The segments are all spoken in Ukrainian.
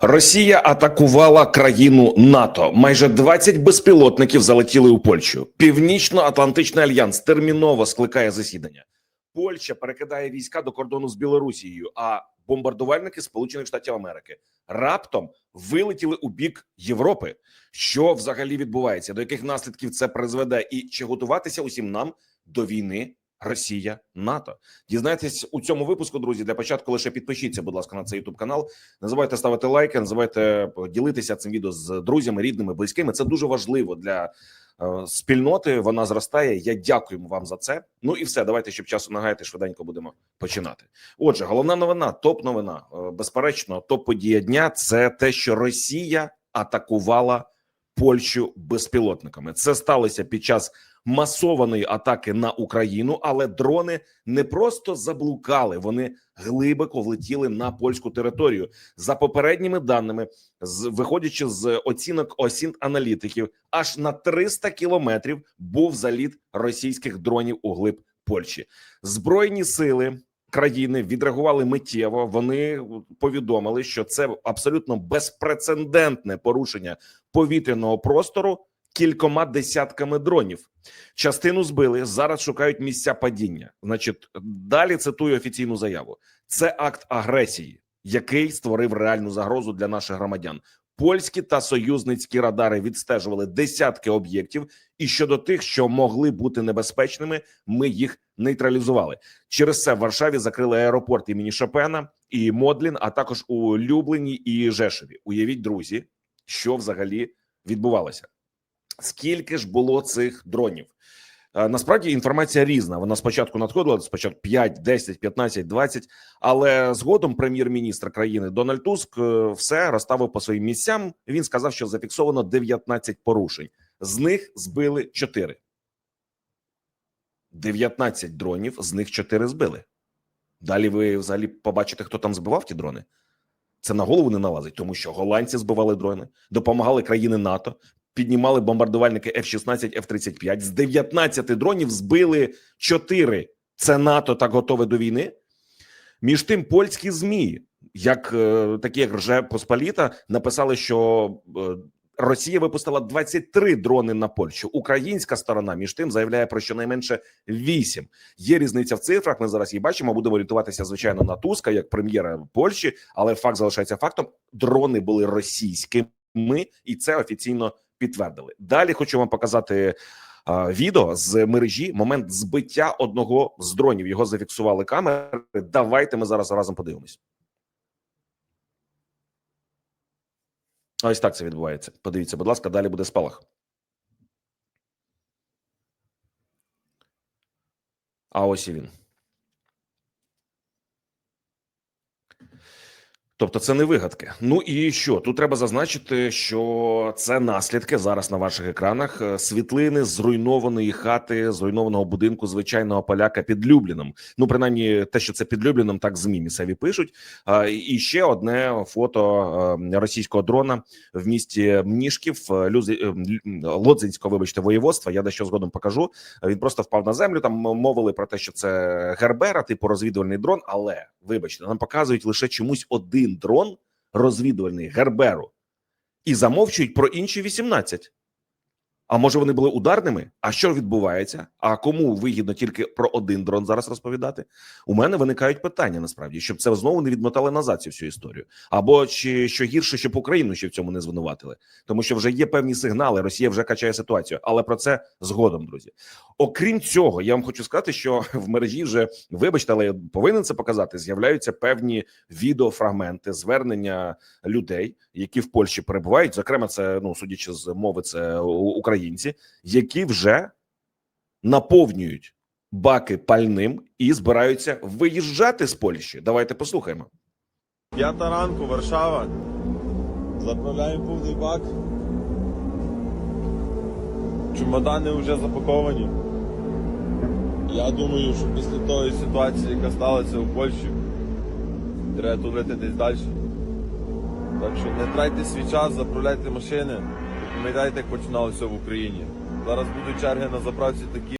Росія атакувала країну НАТО. Майже 20 безпілотників залетіли у Польщу. Північно-Атлантичний альянс терміново скликає засідання. Польща перекидає війська до кордону з Білорусією, а бомбардувальники Сполучених Штатів Америки раптом вилетіли у бік Європи. Що взагалі відбувається? До яких наслідків це призведе? І чи готуватися усім нам до війни Росія НАТО? Дізнайтесь у цьому випуску, друзі. Для початку лише підпишіться, будь ласка, на цей youtube канал. Не забувайте ставити лайки, не забувайте ділитися цим відео з друзями, рідними, близькими. Це дуже важливо для е, спільноти. Вона зростає. Я дякую вам за це. Ну і все. Давайте, щоб часу нагаяти, швиденько будемо починати. Отже, головна новина, топ новина. Е, Безперечно, топ подія дня це те, що Росія атакувала Польщу безпілотниками. Це сталося під час масованої атаки на Україну, але дрони не просто заблукали, вони глибоко влетіли на польську територію. За попередніми даними, з виходячи з оцінок осінт аналітиків, аж на 300 кілометрів був заліт російських дронів у глиб Польщі. Збройні сили країни відреагували миттєво. Вони повідомили, що це абсолютно безпрецедентне порушення повітряного простору кількома десятками дронів. Частину збили зараз. Шукають місця падіння. Значить, далі цитую офіційну заяву: це акт агресії, який створив реальну загрозу для наших громадян. Польські та союзницькі радари відстежували десятки об'єктів, і щодо тих, що могли бути небезпечними, ми їх нейтралізували. Через це в Варшаві закрили аеропорт імені Шопена і Модлін, а також у Люблені і Жешеві. Уявіть, друзі, що взагалі відбувалося. Скільки ж було цих дронів? Е, Насправді інформація різна. Вона спочатку надходила спочатку 5, 10, 15, 20, але згодом прем'єр-міністр країни Дональд Туск е, все розставив по своїм місцям. Він сказав, що зафіксовано 19 порушень. З них збили 4. 19 дронів, з них 4 збили. Далі ви взагалі побачите, хто там збивав ті дрони. Це на голову не налазить, тому що голландці збивали дрони, допомагали країни НАТО, піднімали бомбардувальники F-16, F-35. З 19 дронів збили 4. Це НАТО так готове до війни. Між тим, польські змі, як е, такі як Рже Посполіта, написали, що е, Росія випустила 23 дрони на Польщу. Українська сторона між тим заявляє про щонайменше 8. Є різниця в цифрах. Ми зараз її бачимо. Будемо орієнтуватися, звичайно, на Туска як прем'єра Польщі, але факт залишається фактом: дрони були російськими, і це офіційно підтвердили. Далі хочу вам показати відео з мережі. Момент збиття одного з дронів. Його зафіксували камери. Давайте ми зараз разом подивимось. Ось так це відбувається. Подивіться, будь ласка, далі буде спалах. А ось і він. Тобто це не вигадки. Ну і що тут треба зазначити, що це наслідки зараз на ваших екранах е, світлини зруйнованої хати, зруйнованого будинку звичайного поляка під Любліном. Ну, принаймні, те, що це під Любліном, так змі місцеві пишуть. І ще одне фото е, російського дрона в місті Мнішків е, Лодзинського, вибачте, воєводства. Я дещо згодом покажу. Він просто впав на землю. Там мовили про те, що це Гербера, типу розвідувальний дрон. Але вибачте, нам показують лише чомусь один дрон розвідувальний Герберу і замовчують про інші 18. А може вони були ударними? А що відбувається? А кому вигідно тільки про один дрон зараз розповідати? У мене виникають питання насправді, щоб це знову не відмотали назад цю всю історію. Або чи що гірше, щоб Україну ще в цьому не звинуватили, тому що вже є певні сигнали. Росія вже качає ситуацію, але про це згодом, друзі. Окрім цього, я вам хочу сказати, що в мережі вже вибачте, але я повинен це показати. З'являються певні відеофрагменти звернення людей, які в Польщі перебувають. Зокрема, це ну судячи з мови, це у- українці, які вже наповнюють баки пальним і збираються виїжджати з Польщі. Давайте послухаємо. П'ята ранку, Варшава. Заправляємо повний бак. Чемодани вже запаковані. Я думаю, що після тої ситуації, яка сталася у Польщі, треба тулити десь далі. Так що не трайте свій час, заправляйте машини, пам'ятайте, як починалося в Україні. Зараз будуть черги на заправці такі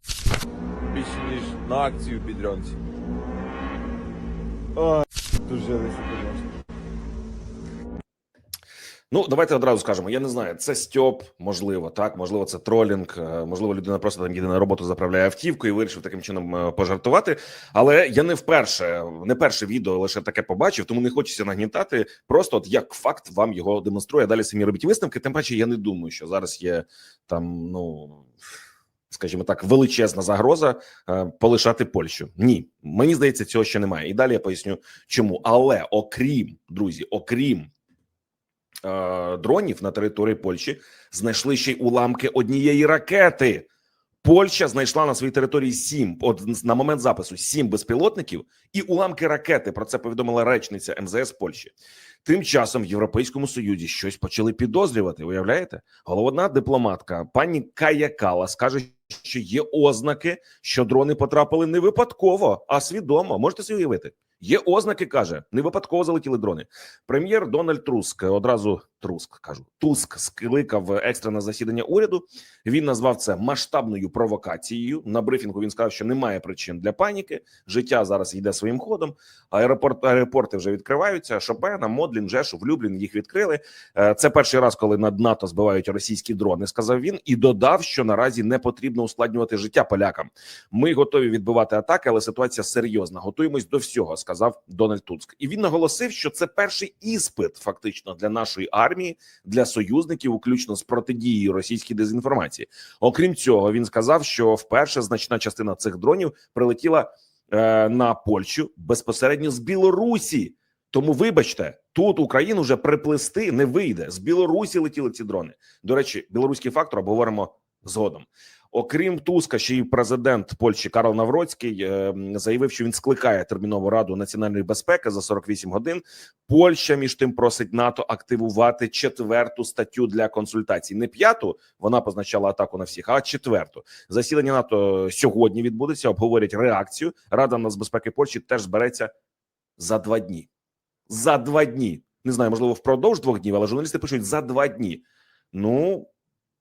більше, ніж на акцію підрянці. Ой, конечно. Ну, давайте одразу скажемо. Я не знаю, це стьоп, можливо, так, можливо, це тролінг, е, можливо, людина просто там їде на роботу, заправляє автівку і вирішив таким чином е, пожартувати. Але я не вперше, не перше відео лише таке побачив, тому не хочеться нагнітати. Просто от як факт вам його демонструє. Далі самі робіть висновки. Тим паче, я не думаю, що зараз є там, ну. Скажімо так, величезна загроза е, полишати Польщу. Ні, мені здається, цього ще немає. І далі я поясню, чому. Але окрім друзі, окрім дронів на території Польщі знайшли ще й уламки однієї ракети. Польща знайшла на своїй території сім от на момент запису сім безпілотників і уламки ракети. Про це повідомила речниця МЗС Польщі. Тим часом в Європейському Союзі щось почали підозрювати. Уявляєте, головна дипломатка пані Кая Калас каже, що є ознаки, що дрони потрапили не випадково, а свідомо. Можете собі уявити? Є ознаки, каже, не випадково залетіли дрони. Прем'єр Дональд Труск одразу Труск кажу, Туск скликав екстрене засідання уряду. Він назвав це масштабною провокацією. На брифінгу він сказав, що немає причин для паніки. Життя зараз йде своїм ходом. Аеропорт аеропорти вже відкриваються. Шопена, Модлін, Жешув, Люблін їх відкрили. Е, Це перший раз, коли над НАТО збивають російські дрони. Сказав він і додав, що наразі не потрібно ускладнювати життя полякам. Ми готові відбивати атаки, але ситуація серйозна. Готуємось до всього, сказав Дональд Туск. І він наголосив, що це перший іспит, фактично, для нашої армії, для союзників, включно з протидією російській дезінформації. Окрім цього, він сказав, що вперше значна частина цих дронів прилетіла е, на Польщу безпосередньо з Білорусі. Тому, вибачте, тут Україну вже приплести не вийде. З Білорусі летіли ці дрони. До речі, білоруський фактор обговоримо згодом. Окрім Туска, ще й президент Польщі Карл Навроцький е, заявив, що він скликає термінову раду національної безпеки за 48 годин. Польща між тим просить НАТО активувати четверту статтю для консультацій. Не п'яту вона позначала атаку на всіх, а четверту. Засідання НАТО сьогодні відбудеться. Обговорять реакцію. Рада нацбезпеки Польщі теж збереться за два дні. За два дні. Не знаю, можливо, впродовж двох днів, але журналісти пишуть за два дні. Ну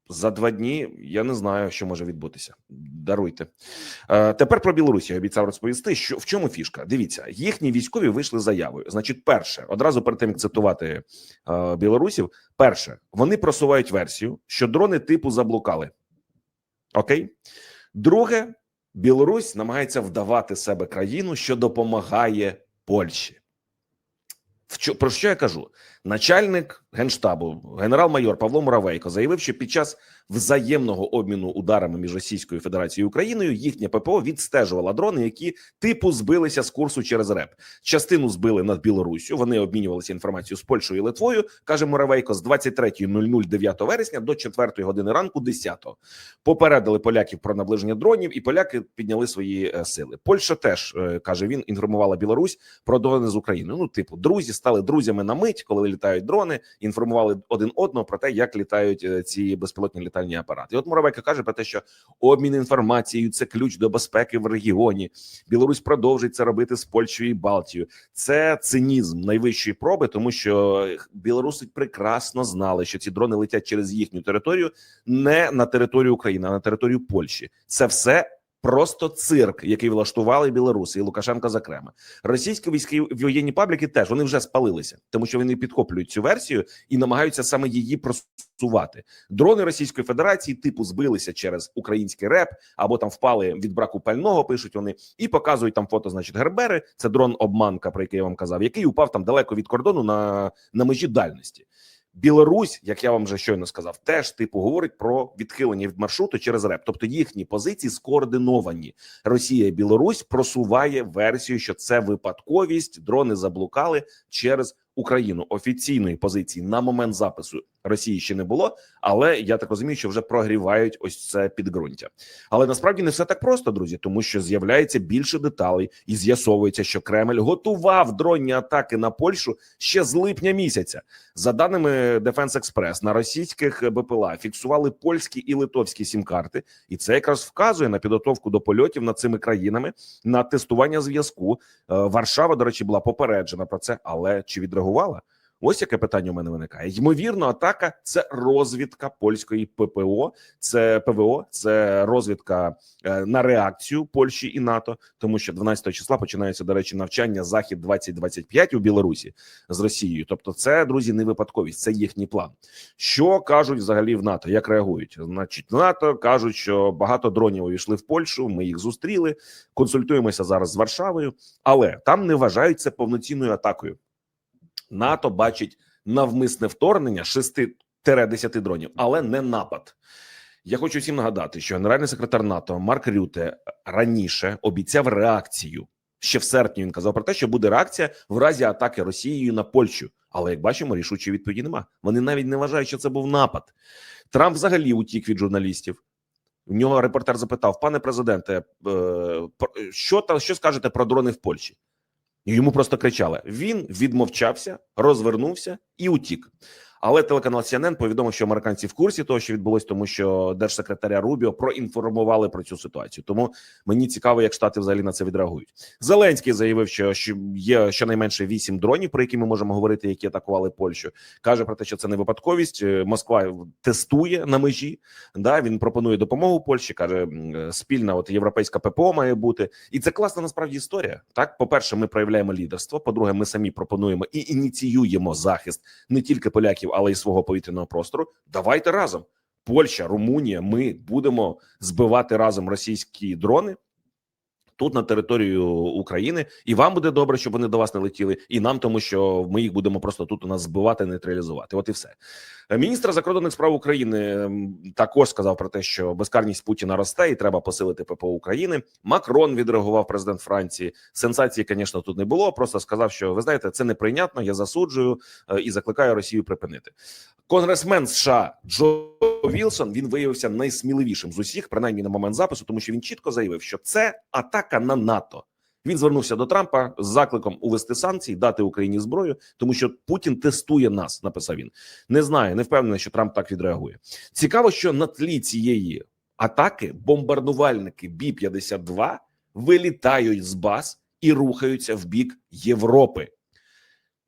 за два дні я не знаю, що може відбутися. Даруйте е, тепер про Білорусь. Я обіцяв розповісти, що в чому фішка. Дивіться, їхні військові вийшли заявою. Значить, перше, одразу перед тим як цитувати е, білорусів, перше вони просувають версію, що дрони типу заблукали. Окей, друге, Білорусь намагається вдавати себе країну, що допомагає Польщі. Про що я кажу? Начальник генштабу, генерал-майор Павло Муравейко, заявив, що під час взаємного обміну ударами між Російською Федерацією і Україною їхня ППО відстежувала дрони, які типу збилися з курсу через РЕП. Частину збили над Білоруссю. Вони обмінювалися інформацією з Польщею і Литвою. каже Муравейко, з 23.00 9 вересня до 4 години ранку, 10 попередили поляків про наближення дронів, і поляки підняли свої е, сили. Польща теж е, каже він, інформувала Білорусь про дрони з України. Ну, типу, друзі стали друзями на мить, коли літають дрони. Інформували один одного про те, як літають е, ці безпілотні літальні апарати. І от Муравейка каже про те, що обмін інформацією це ключ до безпеки в регіоні. Білорусь продовжить це робити з Польщею і Балтією. Це цинізм найвищої проби, тому що білоруси прекрасно знали, що ці дрони летять через їхню територію, не на територію України, а на територію Польщі. Це все. Просто цирк, який влаштували білоруси і Лукашенко зокрема. Російські військові воєнні пабліки теж вони вже спалилися, тому що вони підхоплюють цю версію і намагаються саме її просувати. Дрони Російської Федерації типу збилися через український реп або там впали від браку пального. Пишуть вони і показують там фото. Значить, Гербери. Це дрон обманка, про який я вам казав, який упав там далеко від кордону на, на межі дальності. Білорусь, як я вам вже щойно сказав, теж типу говорить про відхилення від маршруту через РЕП. Тобто їхні позиції скоординовані. Росія і Білорусь просуває версію, що це випадковість. Дрони заблукали через Україну. Офіційної позиції на момент запису Росії ще не було, але я так розумію, що вже прогрівають ось це підґрунтя. Але насправді не все так просто, друзі, тому що з'являється більше деталей, і з'ясовується, що Кремль готував дронні атаки на Польщу ще з липня місяця. За даними Defense Express, на російських БПЛА фіксували польські і литовські сім-карти, і це якраз вказує на підготовку до польотів над цими країнами на тестування зв'язку. Е, Варшава, до речі, була попереджена про це, але чи відреагувала? Ось яке питання у мене виникає. Ймовірно, атака це розвідка польської ППО, це ПВО, це розвідка е, на реакцію Польщі і НАТО, тому що 12 числа починається, до речі, навчання Захід 2025 у Білорусі з Росією. Тобто, це друзі не випадковість, це їхній план. Що кажуть взагалі в НАТО? Як реагують? Значить, в НАТО кажуть, що багато дронів увійшли в Польщу. Ми їх зустріли, консультуємося зараз з Варшавою, але там не вважають це повноцінною атакою. НАТО бачить навмисне вторгнення 6-10 дронів, але не напад. Я хочу всім нагадати, що генеральний секретар НАТО Марк Рюте раніше обіцяв реакцію. Ще в серпні він казав про те, що буде реакція в разі атаки Росією на Польщу. Але як бачимо, рішучої відповіді нема. Вони навіть не вважають, що це був напад. Трамп взагалі утік від журналістів. В нього репортер запитав: пане президенте, е, що та що скажете про дрони в Польщі? Йому просто кричали. Він відмовчався, розвернувся і утік. Але телеканал CNN повідомив, що американці в курсі того, що відбулось, тому що держсекретаря Рубіо проінформували про цю ситуацію. Тому мені цікаво, як штати взагалі на це відреагують. Зеленський заявив, що є щонайменше вісім дронів, про які ми можемо говорити, які атакували Польщу. каже про те, що це не випадковість. Е, Москва тестує на межі. Да, він пропонує допомогу Польщі. каже е, спільна, от європейська ППО має бути, і це класна насправді історія. Так, по перше, ми проявляємо лідерство. По-друге, ми самі пропонуємо і ініціюємо захист не тільки поляків, але й свого повітряного простору. Давайте разом. Польща, Румунія. Ми будемо збивати разом російські дрони. Тут на територію України, і вам буде добре, щоб вони до вас не летіли, і нам, тому що ми їх будемо просто тут у нас збивати, нейтралізувати. От і все. Е, Міністр закордонних справ України також сказав про те, що безкарність Путіна росте, і треба посилити ППО України. Макрон відреагував президент Франції. Сенсації, звісно, тут не було. Просто сказав, що ви знаєте, це неприйнятно. Я засуджую е, і закликаю Росію припинити. Конгресмен США Джо Вілсон він виявився найсміливішим з усіх, принаймні на момент запису, тому що він чітко заявив, що це атака на НАТО. Він звернувся до Трампа з закликом увести санкції, дати Україні зброю, тому що Путін тестує нас. Написав він. Не знаю, не впевнений, що Трамп так відреагує. Цікаво, що на тлі цієї атаки бомбардувальники Бі 52 вилітають з баз і рухаються в бік Європи.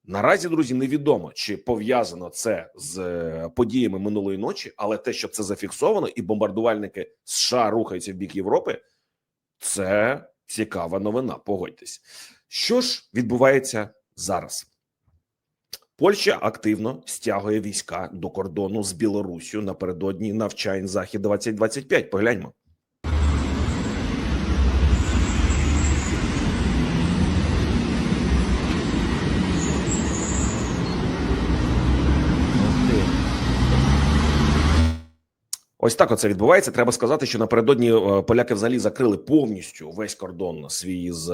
Наразі, друзі, невідомо чи пов'язано це з е, подіями минулої ночі, але те, що це зафіксовано, і бомбардувальники США рухаються в бік Європи, це цікава новина. Погодьтесь, що ж відбувається зараз. Польща активно стягує війська до кордону з Білоруссю напередодні навчань захід 2025 Погляньмо. Ось так оце відбувається. Треба сказати, що напередодні е, поляки взагалі закрили повністю весь кордон свій з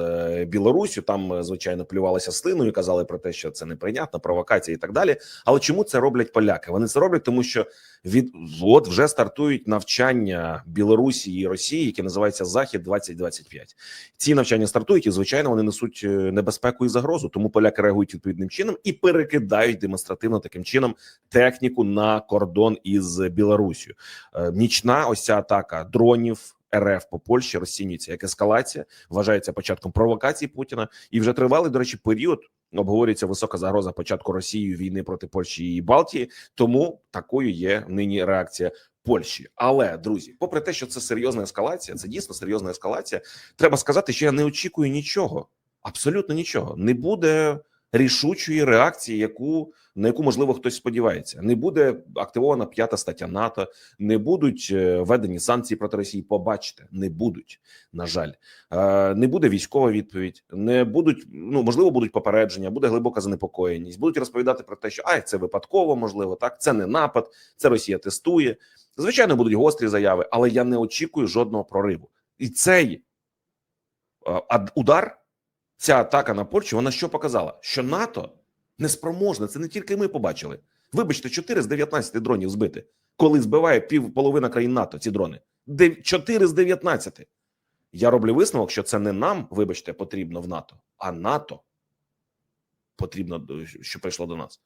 Білорусю. Білоруссю. Там, е, звичайно, плювалися слиною, казали про те, що це неприйнятна провокація і так далі. Але чому це роблять поляки? Вони це роблять, тому що від от вже стартують навчання Білорусі і Росії, які називаються Захід 2025 Ці навчання стартують, і звичайно вони несуть е, небезпеку і загрозу. Тому поляки реагують відповідним чином і перекидають демонстративно таким чином техніку на кордон із Білорусію. Е, Нічна ось ця атака дронів. РФ по Польщі розцінюється як ескалація, вважається початком провокації Путіна, і вже тривалий, до речі, період обговорюється висока загроза початку Росією війни проти Польщі і Балтії. Тому такою є нині реакція Польщі. Але друзі, попри те, що це серйозна ескалація, це дійсно серйозна ескалація. Треба сказати, що я не очікую нічого, абсолютно нічого. Не буде рішучої реакції, яку на яку можливо хтось сподівається. Не буде активована п'ята стаття НАТО, не будуть е, введені санкції проти Росії. Побачите, не будуть. На жаль, Е, не буде військова відповідь, не будуть. Ну можливо, будуть попередження, буде глибока занепокоєність. Будуть розповідати про те, що ай, це випадково, можливо, так це не напад, це Росія тестує. Звичайно, будуть гострі заяви, але я не очікую жодного прориву. І цей е, удар, ця атака на Польщу, вона що показала? Що НАТО Неспроможна. Це не тільки ми побачили. Вибачте, 4 з 19 дронів збити, коли збиває пів половина країн НАТО ці дрони. 4 з 19. Я роблю висновок, що це не нам, вибачте, потрібно в НАТО, а НАТО потрібно, е, що прийшло до нас.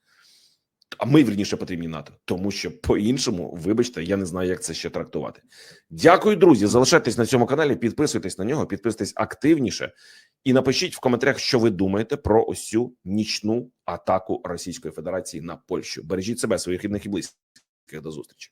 А ми вірніше потрібні НАТО, тому що по-іншому, вибачте, я не знаю, як це ще трактувати. Дякую, друзі. Залишайтесь на цьому каналі, підписуйтесь на нього, підписуйтесь активніше і напишіть в коментарях, що ви думаєте про усю нічну атаку Російської Федерації на Польщу. Бережіть себе, своїх рідних і близьких. До зустрічі.